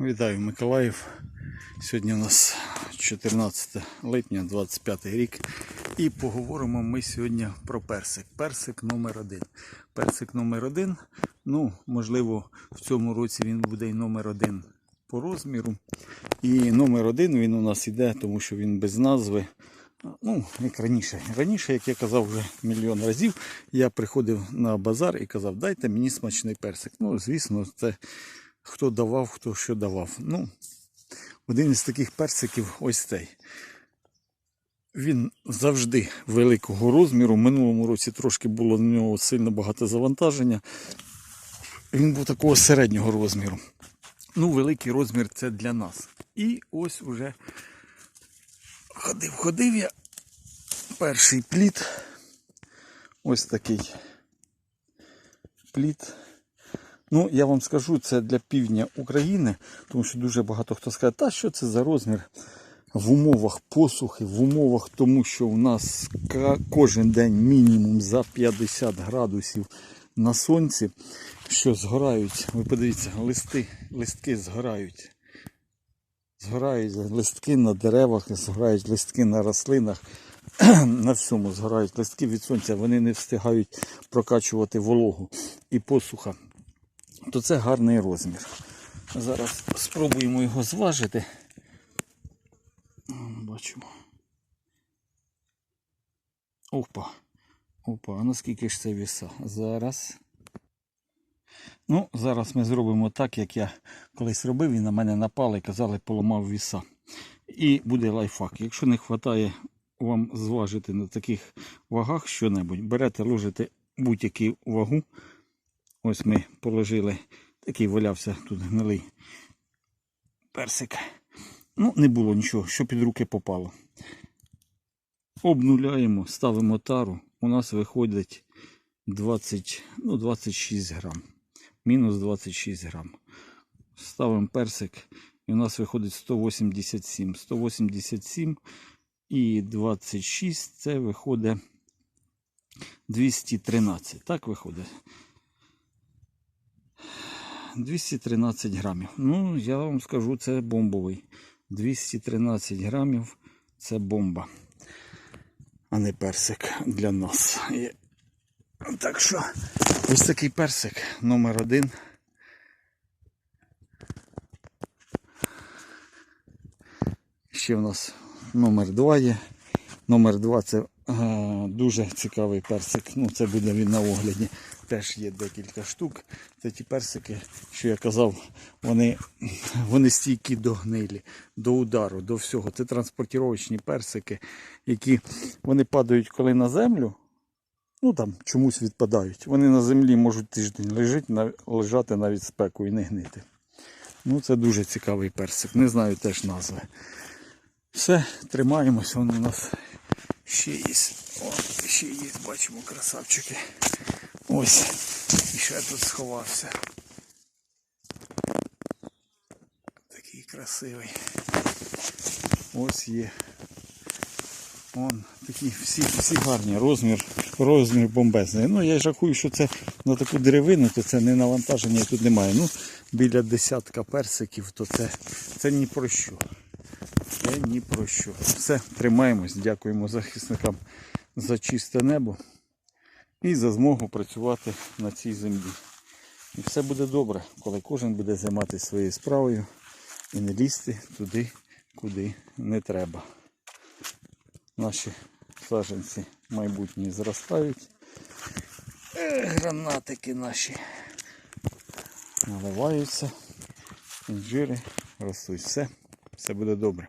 Вітаю Миколаїв. Сьогодні у нас 14 липня, 25 рік. І поговоримо ми сьогодні про персик. Персик номер один. Персик номер один. Ну, можливо, в цьому році він буде і номер один по розміру. І номер один він у нас іде, тому що він без назви. Ну, як раніше. Раніше, як я казав вже мільйон разів, я приходив на базар і казав, дайте мені смачний персик. Ну, звісно, це хто давав, хто що давав. Ну, один із таких персиків ось цей. Він завжди великого розміру. Минулому році трошки було на нього сильно багато завантаження. Він був такого середнього розміру. Ну, великий розмір це для нас. І ось уже ходив, ходив я. Перший плід. Ось такий плід. Ну, я вам скажу, це для півдня України, тому що дуже багато хто скаже, та що це за розмір в умовах посухи, в умовах тому, що у нас кожен день мінімум за 50 градусів на сонці, що згорають, ви подивіться, листи, листки згорають. Згорають листки на деревах, згорають листки на рослинах, на всьому згорають листки від сонця, вони не встигають прокачувати вологу і посуха то це гарний розмір. Зараз спробуємо його зважити. Бачимо. Опа. Опа, а наскільки ж це віса? Зараз. Ну, зараз ми зробимо так, як я колись робив, і на мене напали, казали, поламав віса. І буде лайфхак. Якщо не вистачає вам зважити на таких вагах що-небудь, берете, ложите будь-яку вагу. Ось ми положили, такий валявся тут гнилий персик. Ну, не було нічого, що під руки попало. Обнуляємо, ставимо тару. У нас виходить 20, ну, 26 грам. Мінус 26 грам. Ставимо персик. І у нас виходить 187. 187 і 26 це виходить 213. Так виходить. 213 грамів. Ну, я вам скажу, це бомбовий. 213 грамів це бомба, а не персик для нас. Так що, ось такий персик номер один. Ще в нас номер два є. Номер два це дуже цікавий персик. Ну, це буде він на огляді. Теж є декілька штук. Це ті персики, що я казав, вони, вони стійкі до гнилі, до удару, до всього. Це транспортіровочні персики, які вони падають коли на землю. Ну там чомусь відпадають. Вони на землі можуть тиждень лежати, лежати навіть спеку і не гнити. Ну, це дуже цікавий персик. Не знаю теж назви. Все, тримаємось, вон у нас ще є. О, ще є, бачимо красавчики. Ось. І ще тут сховався. Такий красивий. Ось є. Вон такі всі, всі гарні. Розмір, розмір бомбезний. Ну я ж рахую, що це на таку деревину, то це не навантаження тут немає. Ну, біля десятка персиків, то це, це ні про що. Ні про що. Все, тримаємось. Дякуємо захисникам за чисте небо і за змогу працювати на цій землі. І все буде добре, коли кожен буде займатися своєю справою і не лізти туди, куди не треба. Наші саджанці майбутні зростають. Гранатики наші наливаються, інжири ростуть. Все, все буде добре.